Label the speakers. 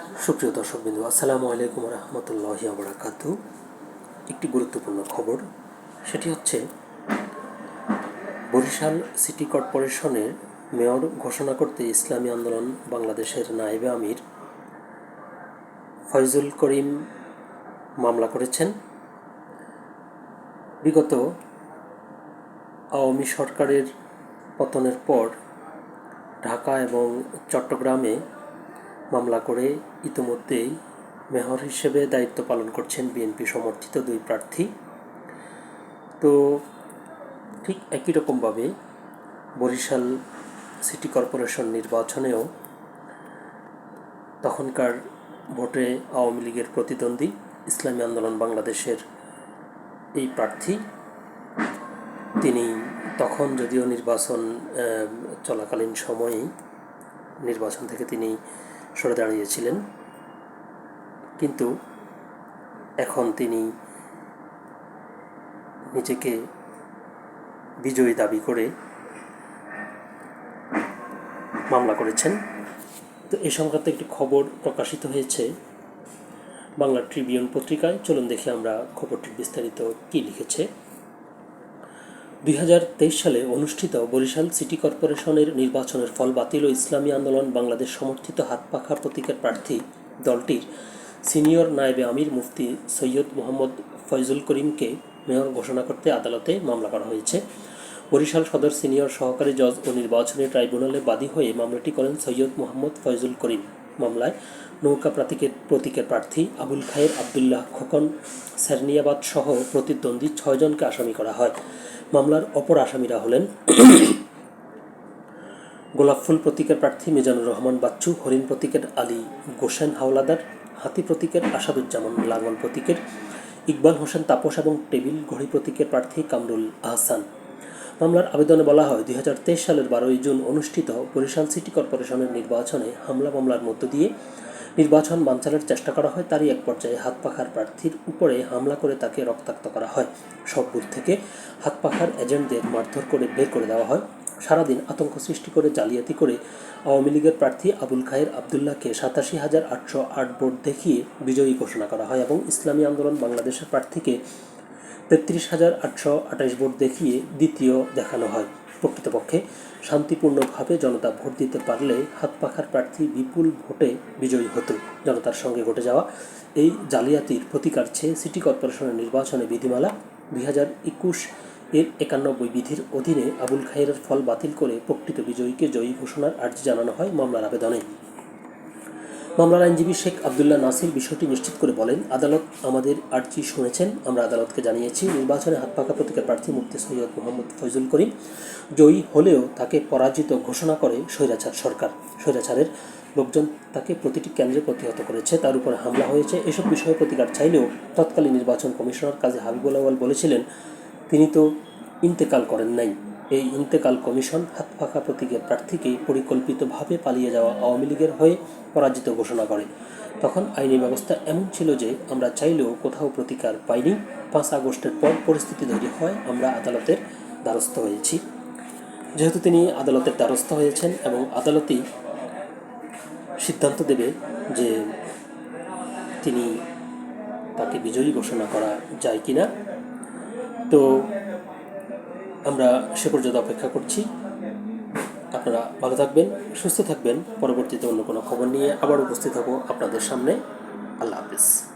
Speaker 1: সুপ্রিয় দর্শক বিন্দু আসসালামু আলাইকুম রহমতুল্লাহি আবরাকাতু একটি গুরুত্বপূর্ণ খবর, সেটি হচ্ছে বরিশাল সিটি কর্পোরেশনের মেয়র ঘোষণা করতে ইসলামী আন্দোলন বাংলাদেশের নায়েবে আমির ফয়জুল করিম মামলা করেছেন। বিগত আওয়ামী সরকারের পতনের পর ঢাকা এবং চট্টগ্রামে মামলা করে ইতোমধ্যেই মেহর হিসেবে দায়িত্ব পালন করছেন বিএনপি সমর্থিত দুই প্রার্থী। তো ঠিক একই রকমভাবে বরিশাল সিটি কর্পোরেশন নির্বাচনেও তখনকার ভোটে আওয়ামী লীগের প্রতিদ্বন্দ্বী ইসলামী আন্দোলন বাংলাদেশের এই প্রার্থী। তিনি তখন যদিও নির্বাচন চলাকালীন সময়েই নির্বাচন থেকে তিনি সরে দাঁড়িয়েছিলেন। কিন্তু এখন তিনি নিজেকে বিজয়ী দাবি করে মামলা করেছেন। তো এই সংক্রান্ত একটি খবর প্রকাশিত হয়েছে বাংলা ট্রিবিউন পত্রিকায়। চলুন দেখি আমরা খবরটির বিস্তারিত কী লিখেছে। দুই হাজার তেইশ সালে অনুষ্ঠিত বরিশাল সিটি কর্পোরেশনের নির্বাচনের ফল বাতিল ও ইসলামী আন্দোলন বাংলাদেশ সমর্থিত হাতপাখা প্রতীকের প্রার্থী দলটির সিনিয়র নায়েবে আমির মুফতি সৈয়দ মোহাম্মদ ফয়জুল করিমকে মেয়র ঘোষণা করতে আদালতে মামলা করা হয়েছে। বরিশাল সদর সিনিয়র সহকারী জজ ও নির্বাচনী ট্রাইব্যুনালে বাদী হয়ে মামলাটি করেন সৈয়দ মোহাম্মদ ফয়জুল করিম। মামলায় নৌকা প্রতীকের প্রতীকের প্রার্থী আবুল খায়ের আবদুল্লাহ খোকন স্যারনিয়াবাদ সহ প্রতিদ্বন্দ্বী ছয়জনকে আসামি করা হয়। মামলার অপর আসামিরা হলেন গোলাপফুল প্রতীকের প্রার্থী মিজানুর রহমান বাচ্চু, হরিণ প্রতীকের আলী গোসেন হাওলাদার, হাতি প্রতীকের আসাদুজ্জামান লাঙ্গল প্রতীকের, ইকবাল হোসেন তাপস এবং টেবিল ঘড়ি প্রতীকের প্রার্থী কামরুল আহসান। মামলার আবেদনে বলা হয়, দুই হাজার তেইশ সালের বারোই জুন অনুষ্ঠিত বরিশাল সিটি কর্পোরেশনের নির্বাচনে হামলা মামলার মধ্য দিয়ে নির্বাচন বানচালের চেষ্টা করা হয়, তারই এক পর্যায়ে হাত পাখার প্রার্থীর উপরে হামলা করে তাকে রক্তাক্ত করা হয়। সব বুথ থেকে হাত পাখার এজেন্টদের মারধর করে বের করে দেওয়া হয়। সারাদিন আতঙ্ক সৃষ্টি করে জালিয়াতি করে আওয়ামী লীগের প্রার্থী আবুল খায়ের আবদুল্লাহকে সাতাশি হাজার আটশো আট ভোট দেখিয়ে বিজয়ী ঘোষণা করা হয় এবং ইসলামী আন্দোলন বাংলাদেশের প্রার্থীকে তেত্রিশ হাজার আটশো আঠাশ ভোট দেখিয়ে দ্বিতীয় দেখানো হয়। প্রকৃতপক্ষে শান্তিপূর্ণভাবে জনতা ভোট দিতে পারলে হাত পাখার প্রার্থী বিপুল ভোটে বিজয়ী হতো। জনতার সঙ্গে ঘটে যাওয়া এই জালিয়াতির প্রতিকার চেয়ে সিটি কর্পোরেশনের নির্বাচনে বিধিমালা দুই হাজার একুশ এর একানব্বই বিধির অধীনে আবুল খায়ের ফল বাতিল করে প্রকৃত বিজয়ীকে জয়ী ঘোষণার আর্জি জানানো হয় মামলার আবেদনে। মামলার আইনজীবী শেখ আবদুল্লাহ নাসির বিষয়টি নিশ্চিত করে বলেন, আদালত আমাদের আর্জি শুনেছেন। আমরা আদালতকে জানিয়েছি, নির্বাচনে হাত পাকা প্রতীকের প্রার্থী মুফতি সৈয়দ মোহাম্মদ ফয়জুল করিম জয়ী হলেও তাকে পরাজিত ঘোষণা করে স্বৈরাচার সরকার। স্বৈরাচারের লোকজন তাকে প্রতিটি কেন্দ্রে প্রতিহত করেছে, তার উপর হামলা হয়েছে। এসব বিষয়ে প্রতিকার চাইলেও তৎকালীন নির্বাচন কমিশনার কাজী হাবিবুল আওয়াল বলেছিলেন, তিনি তো ইন্তেকাল করেন নাই। এই ইন্তেকাল কমিশন হাত ফাঁকা প্রতীকের প্রার্থীকে পরিকল্পিতভাবে পালিয়ে যাওয়া আওয়ামী লীগের হয়ে পরাজিত ঘোষণা করে। তখন আইনি ব্যবস্থা এমন ছিল যে আমরা চাইলেও কোথাও প্রতিকার পাইনি। পাঁচ আগস্টের পর পরিস্থিতি তৈরি হয়, আমরা আদালতের দ্বারস্থ হয়েছি। যেহেতু তিনি আদালতের দ্বারস্থ হয়েছেন এবং আদালতই সিদ্ধান্ত দেবে যে তিনি তাকে বিজয়ী ঘোষণা করা যায় কিনা, তো আমরা সে পর্যন্ত অপেক্ষা করছি। আপনারা ভালো থাকবেন, সুস্থ থাকবেন। পরবর্তীতে অন্য কোনো খবর নিয়ে আবার উপস্থিত হব আপনাদের সামনে। আল্লাহ হাফিজ।